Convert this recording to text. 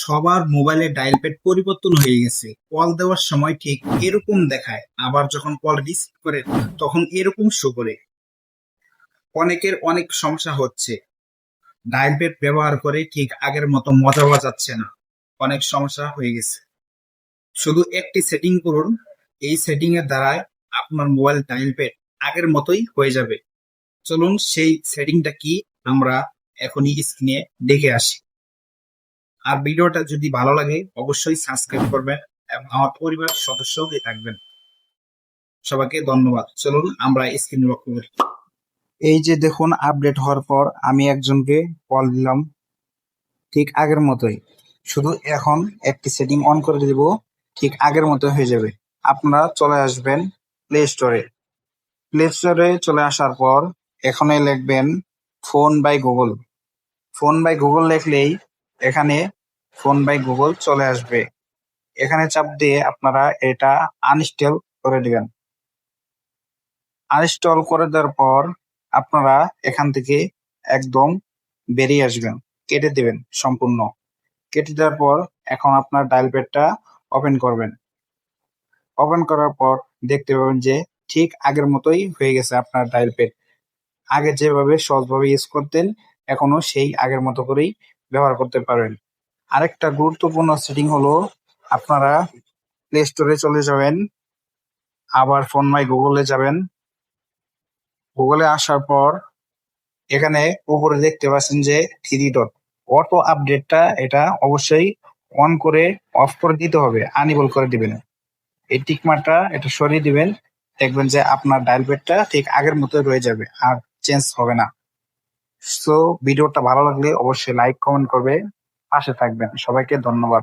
সবার মোবাইলে dial pad পরিবর্তন হয়ে গেছে। কল দেওয়ার সময় ঠিক এরকম দেখায়, আবার যখন কল রিসিভ করে, তখন এরকম শো করে। অনেকের অনেক সমস্যা হচ্ছে। ডায়াল প্যাড ব্যবহার করে ঠিক আগের মতো মজা পাওয়া যাচ্ছে না। অনেক সমস্যা হয়ে গেছে। শুধু একটি সেটিং করুন, এই সেটিং এর দ্বারাই আপনার মোবাইল ডায়াল প্যাড আগের মতোই হয়ে যাবে। চলুন সেই সেটিংটা কি আমরা এখনই স্ক্রিনে দেখে আসি। আর ভিডিওটা যদি ভালো লাগে, অবশ্যই সাবস্ক্রাইব করবেন এবং আমার পরিবার সদস্য হয়ে থাকবেন। সবাইকে ধন্যবাদ। চলুন, আমরা স্ক্রিন লক্ষ্য করি এই যে দেখুন আপডেট হওয়ার পর আমি একজনকে কল দিলাম। ঠিক আগের মতোই। শুধু এখন একটি সেটিং অন করে দেব। ঠিক আগের মতো হয়ে যাবে। আপনারা চলে আসবেন প্লে স্টোরে প্লে স্টোরে চলে আসার পর এখানে লিখবেন phone by Google phone by Google লিখলেই এখানে ফোন বাই গুগল চলে আসবে। এখানে চাপ দিয়ে আপনারা এটা আনইনস্টল করে দিবেন। আনইনস্টল করে দেওয়ার পর আপনারা এখান থেকে একদম বেরিয়ে আসবেন, কেটে দেবেন সম্পূর্ণ। কেটে দেওয়ার পর এখন আপনার ডায়াল প্যাডটা ওপেন করবেন। ওপেন করার পর দেখতে পাবেন যে ঠিক আগের মতোই হয়ে গেছে আপনার ডায়াল প্যাড আগে যেভাবে সহজভাবে ইউজ করতেন এখনও সেই আগের মতো করেই ব্যবহার করতে পারবেন আরেকটা গুরুত্বপূর্ণ সেটিং হলো আপনারা প্লে স্টোরে চলে যাবেন, আবার ফোন মাই গুগলে যাবেন। গুগলে আসার পর এখানে উপরে দেখতে পাচ্ছেন যে থ্রি ডট অটো আপডেটটা এটা অবশ্যই অন করে অফ করে দিতে হবে আনিবল করে দিবেন। এই টিকমারটা এটা সরিয়ে দিবেন, দেখবেন যে আপনার ডায়াল প্যাডটা ঠিক আগের মতোই রয়ে যাবে, আর চেঞ্জ হবে না। সো ভিডিওটা ভালো লাগলে অবশ্যই লাইক কমেন্ট করবে। পাশে থাকবেন। সবাইকে ধন্যবাদ।